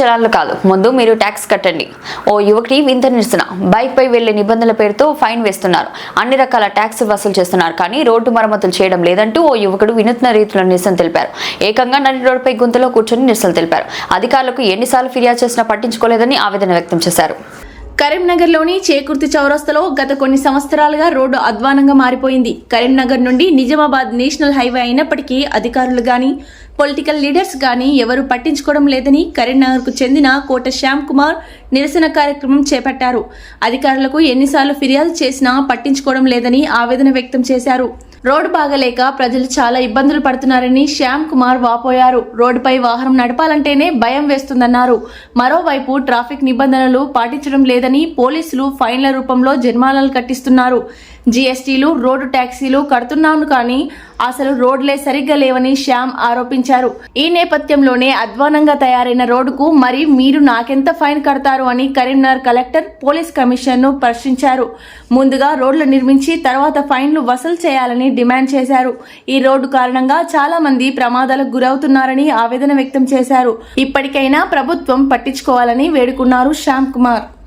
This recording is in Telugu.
చలాన్లు కాదు. ముందు మీరు ట్యాక్స్ కట్టండి. ఓ యువకుడి వింత నిరసన. బైక్ పై వెళ్ళే నిబంధనల పేరుతో ఫైన్ వేస్తున్నారు. అన్ని రకాల ట్యాక్స్ వసూలు చేస్తున్నారు. కానీ రోడ్డు మరమ్మతులు చేయడం లేదంటూ ఓ యువకుడు వినూత్న రీతిలో నిరసన తెలిపారు. ఏకంగా నడి రోడ్డుపై గుంతలో కూర్చొని నిరసన తెలిపారు. అధికారులకు ఎన్నిసార్లు ఫిర్యాదు చేసినా పట్టించుకోలేదని ఆవేదన వ్యక్తం చేశారు. కరీంనగర్లోని చేకుర్తి చౌరస్తలో గత కొన్ని సంవత్సరాలుగా రోడ్డు అధ్వానంగా మారిపోయింది. కరీంనగర్ నుండి నిజామాబాద్ నేషనల్ హైవే అయినప్పటికీ అధికారులు గాని పొలిటికల్ లీడర్స్ గాని ఎవరు పట్టించుకోవడం లేదని కరీంనగర్కు చెందిన కోట శ్యామ్ కుమార్ నిరసన కార్యక్రమం చేపట్టారు. అధికారులకు ఎన్నిసార్లు ఫిర్యాదు చేసినా పట్టించుకోవడం లేదని ఆవేదన వ్యక్తం చేశారు. రోడ్డు బాగలేక ప్రజలు చాలా ఇబ్బందులు పడుతున్నారని శ్యామ్ కుమార్ వాపోయారు. రోడ్డుపై వాహనం నడపాలంటేనే భయం వేస్తుందన్నారు. మరోవైపు ట్రాఫిక్ నిబంధనలు పాటించడం లేదని పోలీసులు ఫైన్ల రూపంలో జరిమానాలు కట్టిస్తున్నారు. జీఎస్టీలు రోడ్డు ట్యాక్సీలు కడుతున్నాను కానీ అసలు రోడ్లే సరిగ్గా లేవని శ్యామ్ ఆరోపించారు. ఈ నేపథ్యంలోనే అధ్వానంగా తయారైన రోడ్డుకు మరి మీరు నాకెంత ఫైన్ కడతారు అని కరీంనగర్ కలెక్టర్ పోలీస్ కమిషన్ను ప్రశ్నించారు. ముందుగా రోడ్లు నిర్మించి తర్వాత ఫైన్లు వసూలు చేయాలని డిమాండ్ చేశారు. ఈ రోడ్డు కారణంగా చాలా మంది ప్రమాదాలకు గురవుతున్నారని ఆవేదన వ్యక్తం చేశారు. ఇప్పటికైనా ప్రభుత్వం పట్టించుకోవాలని వేడుకున్నారు శ్యామ్ కుమార్.